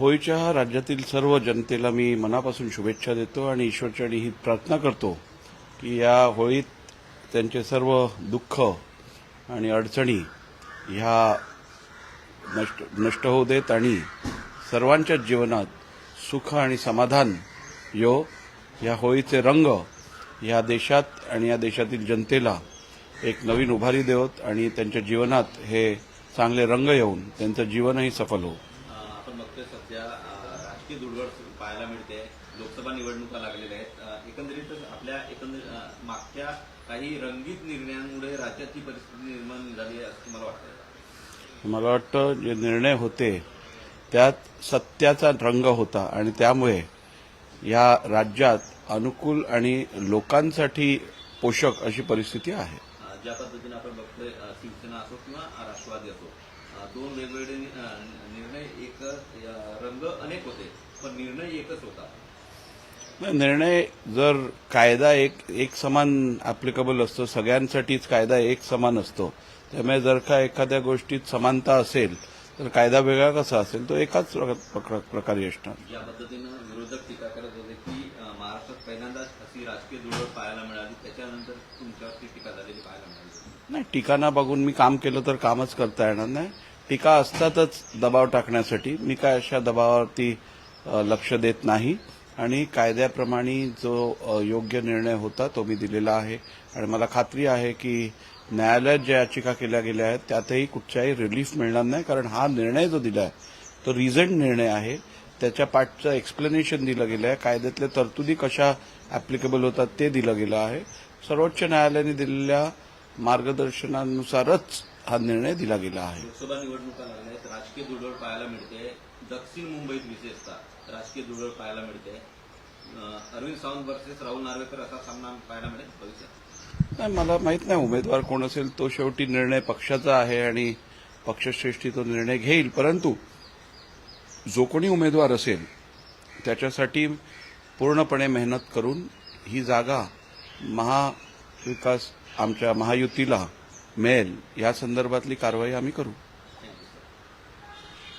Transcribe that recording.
होळीच्या राज्यातील सर्व जनतेला मी मनापासून शुभेच्छा देतो आणि ईश्वरचरणी ही प्रार्थना करतो की या होळीत त्यांचे सर्व दुःख आणि अडचणी ह्या नष्ट नष्ट होऊ देत आणि सर्वांच्याच जीवनात सुख आणि समाधान यो. या होळीचे रंग या देशात आणि या देशातील जनतेला एक नवीन उभारी देवत आणि त्यांच्या जीवनात हे चांगले रंग येऊन त्यांचं जीवनही सफल होऊ. सध्या राजकीय दुर्घट पाहायला मिळते. लोकसभा निवडणुका लागलेल्या आहेत. एकंदरीतच आपल्या एकंदर मागच्या काही रंगीत निर्णयांमुळे राज्यात ही परिस्थिती निर्माण झाली आहे असं मला वाटतं मला वाटतं जे निर्णय होते त्यात सत्याचा रंग होता आणि त्यामुळे या राज्यात अनुकूल आणि लोकांसाठी पोषक अशी परिस्थिती आहे. ज्या पद्धतीने आपण बघतोय शिवसेना असो किंवा राष्ट्रवादी असो दोन वेगवेगळे निर्णय एक रंग अनेक होते पण निर्णय एकच होता. निर्णय जर कायदा एक एक समान ॲप्लिकेबल असतो सगळ्यांसाठीच कायदा एक समान असतो त्यामुळे जर का एखाद्या गोष्टीत समानता असेल तर कायदा वेगळा कसा असेल तो एकाच प्रक- प्रकारे असणार. ज्या पद्धतीनं विरोधक टीका करत होते की महाराष्ट्रात पहिल्यांदाच अशी राजकीय पाहायला मिळाली. त्याच्यानंतर तुमच्यावरती टीका झालेली पाहायला मिळाली. नाही टीकाना बघून मी काम केलं तर कामच करता येणार नाही. टीका असतातच दबाव टाकण्यासाठी. मी काय अशा दबावावरती लक्ष देत नाही. आणि कायद्याप्रमाणे जो योग्य निर्णय होता तो मी दिलेला आहे. आणि मला खात्री आहे की न्यायालयात ज्या याचिका केल्या गेल्या आहेत त्यातही कुठच्याही रिलीफ मिळणार नाही कारण हा निर्णय जो दिला आहे तो रिझंट निर्णय आहे. त्याच्या पाठचं एक्सप्लेनेशन दिलं गेलं आहे. कायद्यातल्या तरतुदी कशा ऍप्लिकेबल होतात ते दिलं गेलं आहे. सर्वोच्च न्यायालयाने दिलेल्या मार्गदर्शनानुसारच हा निर्णय दिला गेला आहे. लोकसभा निवडणुका लागल्या आहेत. राजकीय दुर्घट पाहायला मिळते. दक्षिण मुंबईत विशेषतः राजकीय दुर्घट पाहायला मिळते. अरविंद सावंत वर्सेस राहुल नार्वेकर असा सामना पाहायला मिळेल भविष्यात. नाही मला माहीत नाही उमेदवार कोण असेल. तो शेवटी निर्णय पक्षाचा आहे आणि पक्षश्रेष्ठी तो निर्णय घेईल. परंतु जो कोणी उमेदवार असेल त्याच्यासाठी पूर्णपणे मेहनत करून ही जागा महाविकास आमच्या महायुतीला मिळेल या संदर्भातली कारवाई आम्ही करू.